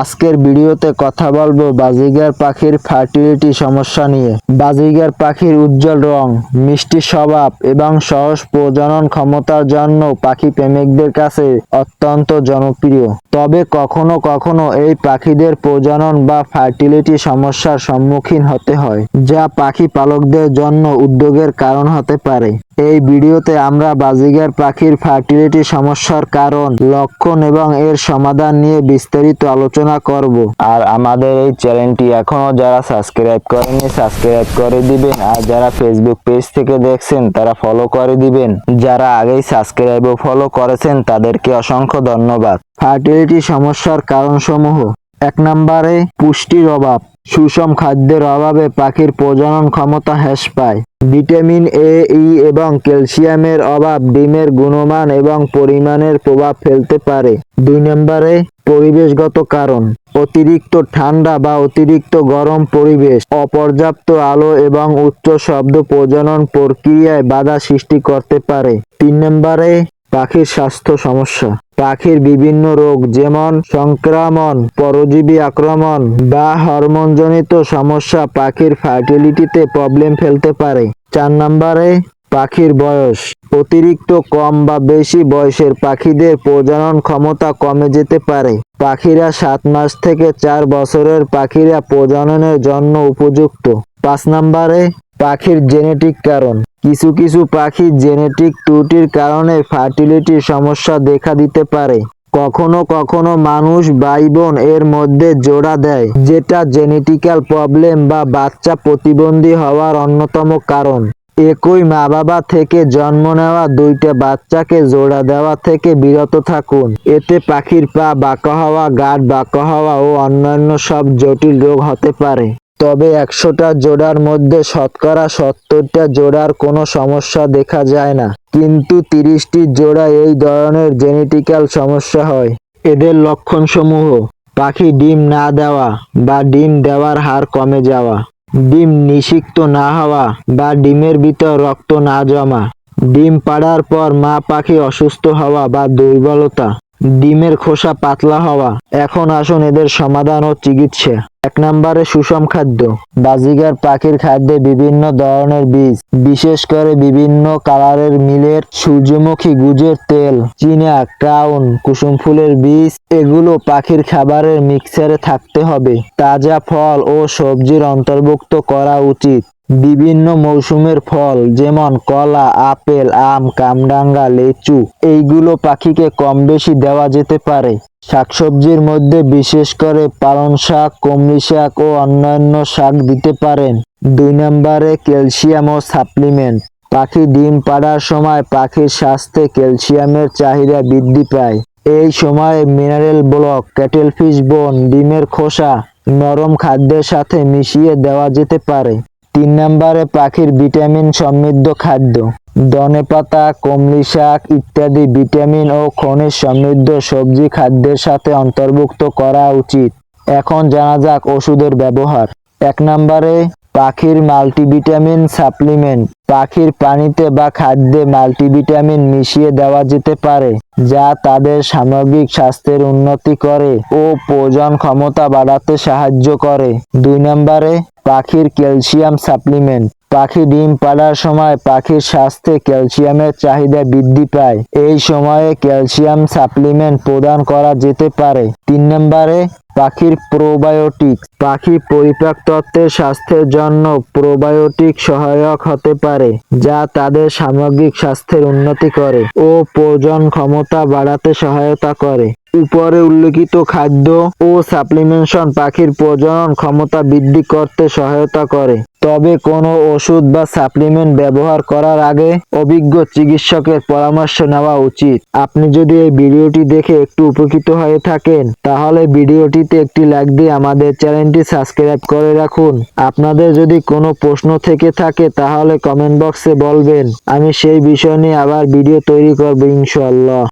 আজকের ভিডিওতে কথা বলব বাজিগার পাখির ফার্টিলিটি সমস্যা নিয়ে। বাজিগার পাখির উজ্জ্বল রং, মিষ্টি স্বভাব এবং সহজ প্রজনন ক্ষমতার জন্য পাখি প্রেমিকদের কাছে অত্যন্ত জনপ্রিয়। তবে কখনো কখনো এই পাখিদের প্রজনন বা ফার্টিলিটি সমস্যার সম্মুখীন হতে হয়, যা পাখি পালকদের জন্য উদ্যোগের কারণ হতে পারে। এই ভিডিওতে আমরা বাজিগার পাখির ফার্টিলিটি সমস্যার কারণ, লক্ষণ এবং এর সমাধান নিয়ে বিস্তারিত আলোচনা করব। আর আমাদের এই চ্যানেলটি এখনও যারা সাবস্ক্রাইব করেনি সাবস্ক্রাইব করে দিবেন। আর যারা ফেসবুক পেজ থেকে দেখছেন, তারা ফলো করে দিবেন। যারা আগেই সাবস্ক্রাইব ও ফলো করেছেন, তাদেরকে অসংখ্য ধন্যবাদ। ফার্টিলিটি সমস্যার কারণসমূহ। এক নম্বরে, পুষ্টির অভাব। সুষম খাদ্যের অভাবে পাখির প্রজনন ক্ষমতা হ্রাস পায়। ভিটামিন এ, ই এবং ক্যালসিয়ামের অভাব ডিমের গুণমান এবং পরিমাণের প্রভাব ফেলতে পারে। দুই নম্বরে, পরিবেশগত কারণ। অতিরিক্ত ঠান্ডা বা অতিরিক্ত গরম পরিবেশ, অপর্যাপ্ত আলো এবং উচ্চ শব্দ প্রজনন প্রক্রিয়ায় বাধা সৃষ্টি করতে পারে। তিন নম্বরে পাখির স্বাস্থ্য সমস্যা। পাখির বিভিন্ন রোগ যেমন সংক্রমণ, পরজীবী আক্রমণ বা হরমোনজনিত সমস্যা পাখির ফার্টিলিটিতে প্রবলেম ফেলতে পারে। চার নম্বরে, পাখির বয়স। অতিরিক্ত কম বা বেশি বয়সের পাখিদের প্রজনন ক্ষমতা কমে যেতে পারে। পাখিরা সাত মাস থেকে চার বছরের পাখিরা প্রজননের জন্য উপযুক্ত। পাঁচ নম্বরে, পাখির জেনেটিক কারণ। কিছু কিছু পাখি জেনেটিক ত্রুটির কারণে ফার্টিলিটির সমস্যা দেখা দিতে পারে। কখনো কখনো মানুষ ভাই বোন এর মধ্যে জোড়া দেয়, যেটা জেনেটিক্যাল প্রবলেম বা বাচ্চা প্রতিবন্ধী হওয়ার অন্যতম কারণ। একই মা বাবা থেকে জন্ম নেওয়া দুইটা বাচ্চাকে জোড়া দেওয়া থেকে বিরত থাকুন। এতে পাখির পা বাঁকা হওয়া, গাঢ় বাঁকা হওয়া ও অন্যান্য সব জটিল রোগ হতে পারে। তবে একশোটা জোড়ার মধ্যে শতকরা সত্তরটা জোড়ার কোনো সমস্যা দেখা যায় না। কিন্তু তিরিশটি জোড়া এই ধরনের জেনেটিক্যাল সমস্যা হয়। এদের লক্ষণসমূহ, পাখি ডিম না দেওয়া বা ডিম দেওয়ার হার কমে যাওয়া, ডিম নিষিক্ত না হওয়া বা ডিমের ভিতর রক্ত না জমা, ডিম পাড়ার পর মা পাখি অসুস্থ হওয়া বা দুর্বলতা, ডিমের খোসা পাতলা হওয়া, এখন আসুন এদের সমাধান ও চিকিৎসা। এক নম্বরে সুষম খাদ্য। বাজিগার পাখির খাদ্যে বিভিন্ন ধরনের বীজ, বিশেষ করে বিভিন্ন কালারের মিলের সূর্যমুখী গুজের তেল, চিনা, ক্রাউন, কুসুম ফুলের বীজ, এগুলো পাখির খাবারের মিক্সারে থাকতে হবে। তাজা ফল ও সবজির অন্তর্ভুক্ত করা উচিত। বিভিন্ন মৌসুমের ফল, যেমন কলা, আপেল, আম কামরাঙ্গা লেচু, এইগুলো পাখিকে কম বেশি দেওয়া যেতে পারে। শাকসবজির মধ্যে বিশেষ করে পালং শাক, কমলি শাক ও অন্যান্য শাক দিতে পারেন। দুই নম্বরে ক্যালসিয়াম ও সাপ্লিমেন্ট। পাখি ডিম পাড়ার সময় পাখির স্বাস্থ্যে ক্যালসিয়ামের চাহিদা বৃদ্ধি পায়। এই সময়ে মিনারেল ব্লক, ক্যাটেলফিশ বোন, ডিমের খোসা, নরম খাদ্যের সাথে মিশিয়ে দেওয়া যেতে পারে। তিন নম্বরে পাখির ভিটামিন সমৃদ্ধ খাদ্য। ধনেপাতা কমলি শাক ইত্যাদি ভিটামিন ও খনিজ সমৃদ্ধ সবজি খাদ্যের সাথে অন্তর্ভুক্ত করা উচিত। এখন জানা যাক ওষুধের ব্যবহার। এক নম্বরে, পাখির মাল্টিভিটামিন সাপ্লিমেন্ট। পাখির পানিতে বা খাদ্যে মাল্টিভিটামিন মিশিয়ে দেওয়া যেতে পারে, যা তাদের সামগ্রিক স্বাস্থ্যের উন্নতি করে ও প্রজন ক্ষমতা বাড়াতে সাহায্য করে। দুই নম্বরে পাখির ক্যালসিয়াম সাপ্লিমেন্ট। পাখি ডিম পাড়ার সময় পাখির স্বাস্থ্যে ক্যালসিয়ামের চাহিদা বৃদ্ধি পায়। এই সময়ে ক্যালসিয়াম সাপ্লিমেন্ট প্রদান করা যেতে পারে। তিন নম্বরে, পাখির প্রোবায়োটিক। পাখি পরিপাকতত্ত্বের স্বাস্থ্যের জন্য প্রোবায়োটিক সহায়ক হতে পারে, যা তাদের সামগ্রিক স্বাস্থ্যের উন্নতি করে ও প্রজন ক্ষমতা বাড়াতে সহায়তা করে। উপরে উল্লেখিত খাদ্য ও সাপ্লিমেন্টেশন পাখির প্রজনন ক্ষমতা বৃদ্ধি করতে সহায়তা করে। তবে কোনো ওষুধ বা সাপ্লিমেন্ট ব্যবহার করার আগে অভিজ্ঞ চিকিৎসকের পরামর্শ নেওয়া উচিত। আপনি যদি এই ভিডিওটি দেখে একটু উপকৃত হয়ে থাকেন, তাহলে ভিডিওটিতে একটি লাইক দিয়ে আমাদের চ্যানেলটি সাবস্ক্রাইব করে রাখুন। আপনাদের যদি কোনো প্রশ্ন থেকে থাকে, তাহলে কমেন্ট বক্সে বলবেন। আমি সেই বিষয় নিয়ে আবার ভিডিও তৈরি করব ইনশাল্লাহ